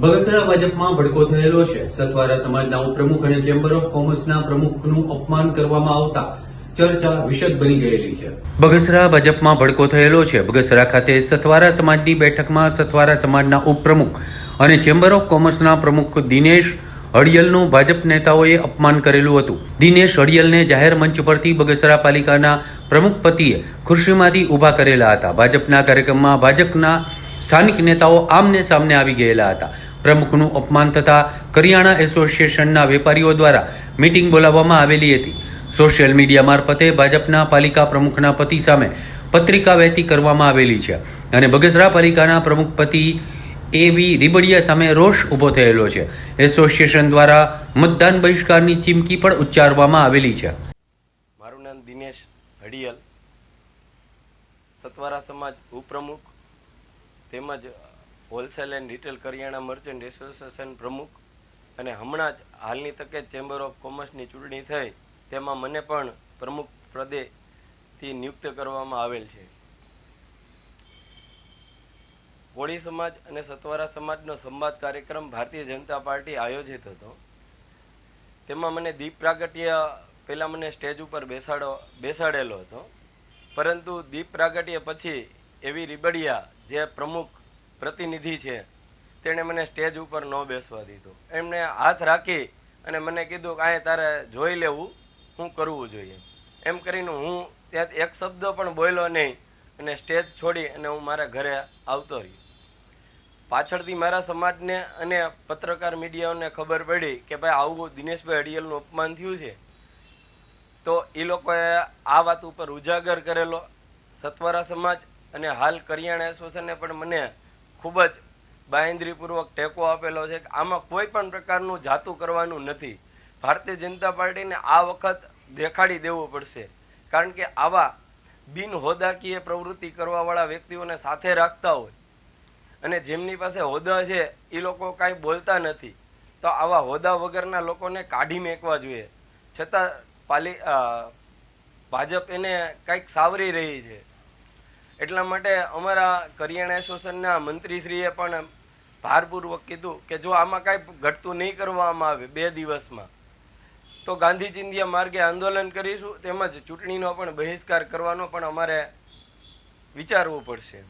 બગસરા ભાજપમાં ભડકો થયેલો છે. સતવારા સમાજના ઉપપ્રમુખ અને ચેમ્બર ઓફ કોમર્સના પ્રમુખનું અપમાન કરવામાં આવતા ચર્ચા વિશદ બની ગયેલી છે. બગસરા ભાજપમાં ભડકો થયેલો છે. બગસરા ખાતે સતવારા સમાજની બેઠકમાં સતવારા સમાજના ઉપપ્રમુખ અને ચેમ્બર ઓફ કોમર્સના પ્રમુખ દિનેશ હડિયલનું ભાજપ નેતાઓએ અપમાન કરેલું હતું. દિનેશ હડિયલને જાહેર મંચ પરથી બગસરા પાલિકાના પ્રમુખ પતિએ ખુરશીમાંથી ઊભા કરેલા હતા. ભાજપના કાર્યક્રમમાં ભાજપના સ્થાનિક નેતાઓ આમને સામને આવી ગયેલા હતા. પ્રમુખનું અપમાન થતા કરિયાણા એસોસિએશનના વેપારીઓ દ્વારા મીટિંગ બોલાવવામાં આવેલી હતી. સોશિયલ મીડિયા મારફતે ભાજપના પાલિકા પ્રમુખના પતિ સામે પત્રિકા વહેતી કરવામાં આવેલી છે અને બગસરા પાલિકાના પ્રમુખ પતિ એવી રીબડિયા સામે રોષ ઊભો થયેલો છે. એસોસિએશન દ્વારા મતદાન બહિષ્કારની ચીમકી પણ ઉચ્ચારવામાં આવેલી છે. મારું નામ દિનેશ હડિયલ. સતવારા સમાજ ઉપપ્રમુખ. તેમજ હોલસેલ એન્ડ રિટેલ કરિયાણા મર્ચન્ટ એસોસિએશન પ્રમુખ અને હમણાં જ હાલની તકે ચેમ્બર ઓફ કોમર્સની ચૂંટણી થઈ, તેમાં મને પણ પ્રમુખ પદેથી નિયુક્ત કરવામાં આવેલ છે. કોળી સમાજ અને સતવારા સમાજનો સંવાદ કાર્યક્રમ ભારતીય જનતા પાર્ટી આયોજિત હતો. તેમાં મને દીપ પ્રાગટ્ય પહેલાં મને સ્ટેજ ઉપર બેસાડો, બેસાડેલો હતો. પરંતુ દીપ પ્રાગટ્ય પછી એવી રીબડિયા જે પ્રમુખ પ્રતિનિધિ છે, તેણે મને સ્ટેજ ઉપર ન બેસવા દીધો. એમણે હાથ રાખી અને મને કીધું કે અહીંયા તારે જોઈ લેવું, હું કરવું જોઈએ. એમ કરીને હું ત્યાં એક શબ્દ પણ બોલ્યો નહીં અને સ્ટેજ છોડી અને હું મારા ઘરે આવતો રહ્યો. પાછળથી મારા સમાજને અને પત્રકાર મીડિયાઓને ખબર પડી કે ભાઈ, આવું દિનેશભાઈ અડિયલનું અપમાન થયું છે. તો એ લોકોએ આ વાત ઉપર ઉજાગર કરેલો. સત્વરા સમાજ અને હાલ કરિયાણા એસોસિએશને પણ મને ખૂબ જ બાંહેધરીપૂર્વક ટેકો આપેલો છે કે આમાં કોઈ પણ પ્રકારનું જાતું કરવાનું નથી. ભારતીય જનતા પાર્ટીને આ વખત દેખાડી દેવું પડશે. કારણ કે આવા બિન હોદાકીય પ્રવૃત્તિ કરવાવાળા વ્યક્તિઓને સાથે રાખતા હોય અને જેમની પાસે હોદ્દા છે, એ લોકો કાંઈ બોલતા નથી, તો આવા હોદ્દા વગરના લોકોને કાઢી મેંકવા જોઈએ. છતાં પાલી ભાજપ એને કંઈક સાવરી રહી છે. એટલા માટે અમારા કરિયાણા એસોસિએશનના મંત્રીશ્રીએ પણ ભારપૂર્વક કીધું કે જો આમાં કાંઈ ઘટતું નહીં કરવામાં આવે બે દિવસમાં, તો ગાંધી માર્ગે આંદોલન કરીશું, તેમજ ચૂંટણીનો પણ બહિષ્કાર કરવાનો પણ અમારે વિચારવું પડશે.